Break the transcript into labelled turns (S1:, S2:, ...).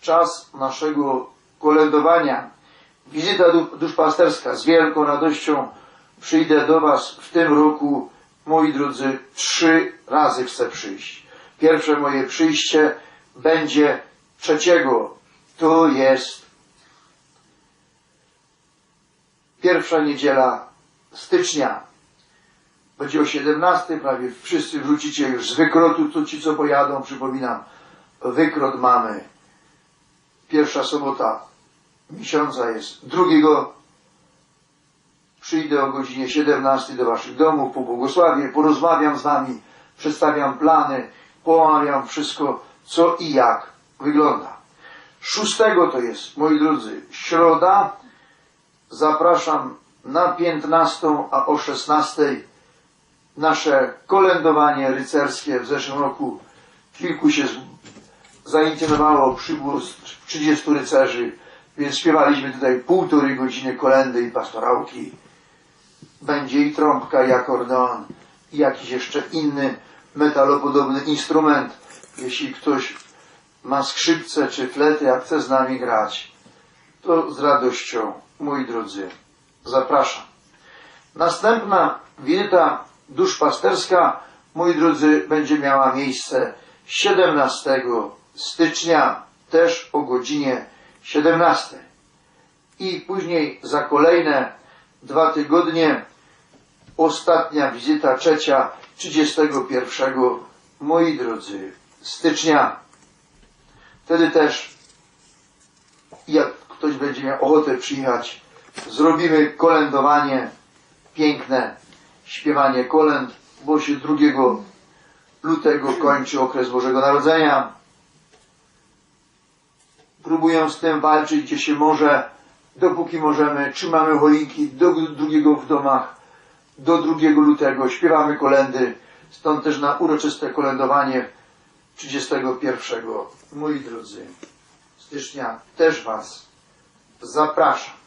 S1: czas naszego kolędowania. Wizyta du- duszpasterska. Z wielką radością przyjdę do Was w tym roku, moi drodzy, trzy razy chcę przyjść. Pierwsze moje przyjście będzie trzeciego. To jest pierwsza niedziela stycznia. Będzie o 17, prawie wszyscy wrócicie już z wykrotu, to ci co pojadą, przypominam, wykrot mamy. Pierwsza sobota miesiąca jest drugiego. Przyjdę o godzinie 17 do Waszych domów, pobłogosławię, porozmawiam z Wami, przedstawiam plany, pomawiam wszystko, co i jak wygląda. Szóstego to jest, moi drodzy, środa. Zapraszam na 15, a o 16 nasze kolędowanie rycerskie w zeszłym roku. Kilku się z- zainicjowało, przybyło z 30 rycerzy, więc śpiewaliśmy tutaj półtorej godziny kolendy i pastorałki. Będzie i trąbka, i akordeon, i jakiś jeszcze inny metalopodobny instrument. Jeśli ktoś ma skrzypce czy flety, a chce z nami grać, to z radością, moi drodzy, zapraszam. Następna wizyta duszpasterska, moi drodzy, będzie miała miejsce 17 stycznia, też o godzinie 17. I później za kolejne dwa tygodnie ostatnia wizyta, trzecia, 31, moi drodzy, stycznia. Wtedy też, jak ktoś będzie miał ochotę przyjechać, zrobimy kolędowanie piękne, śpiewanie kolęd, bo się 2 lutego kończy okres Bożego Narodzenia. Próbuję z tym walczyć, gdzie się może, dopóki możemy, trzymamy choinki do drugiego w domach, do 2 lutego, śpiewamy kolendy, stąd też na uroczyste kolędowanie 31, moi drodzy, stycznia też Was zapraszam.